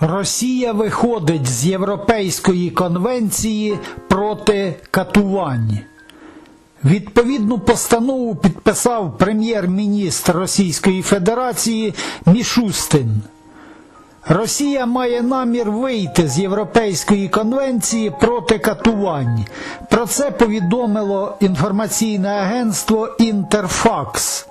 Росія виходить з Європейської конвенції проти катувань. Відповідну постанову підписав прем'єр-міністр Російської Федерації Мішустин. Росія має намір вийти з Європейської конвенції проти катувань. Про це повідомило інформаційне агентство Інтерфакс.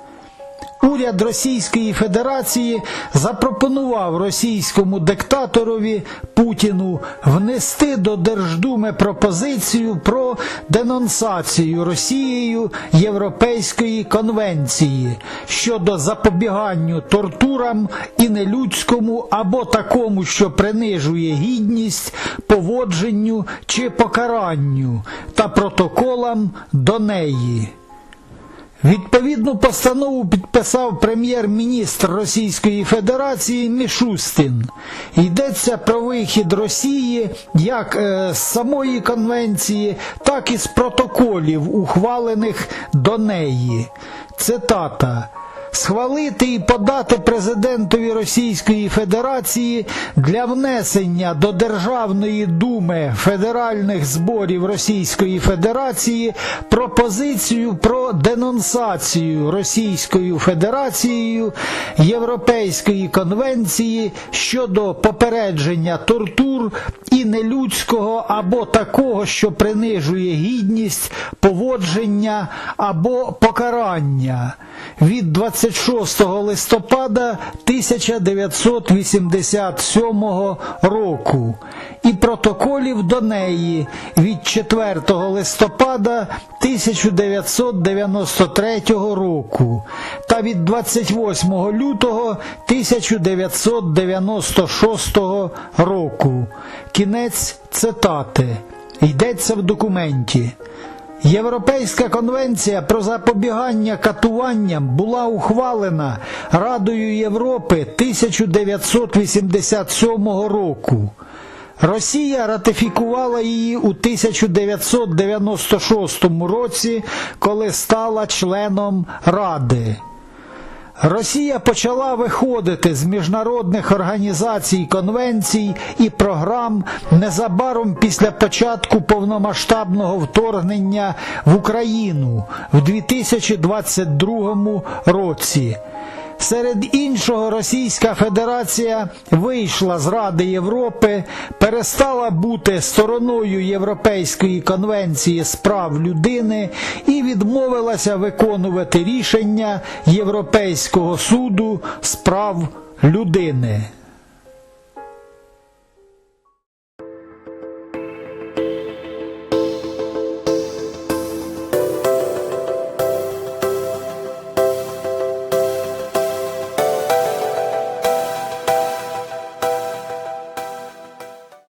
Уряд Російської Федерації запропонував російському диктаторові Путіну внести до Держдуми пропозицію про денонсацію Росією Європейської конвенції щодо запобіганню тортурам і нелюдському або такому, що принижує гідність, поводженню чи покаранню та протоколам до неї. Відповідну постанову підписав прем'єр-міністр Російської Федерації Мішустін. Йдеться про вихід Росії як е, з самої конвенції, так і з протоколів, ухвалених до неї. Цитата. Схвалити і подати президентові Російської Федерації для внесення до Державної думи федеральних зборів Російської Федерації пропозицію про денонсацію Російською Федерацією Європейської конвенції щодо попередження тортур і нелюдського або такого, що принижує гідність, поводження або покарання. Від 26 листопада 1987 року і протоколів до неї від 4 листопада 1993 року та від 28 лютого 1996 року. Кінець цитати. Йдеться в документі. Європейська конвенція про запобігання катуванням була ухвалена Радою Європи 1987 року. Росія ратифікувала її у 1996 році, коли стала членом Ради. Росія почала виходити з міжнародних організацій, конвенцій і програм незабаром після початку повномасштабного вторгнення в Україну в 2022 році. Серед іншого, Російська Федерація вийшла з Ради Європи, перестала бути стороною Європейської конвенції з прав людини і відмовилася виконувати рішення Європейського суду з прав людини.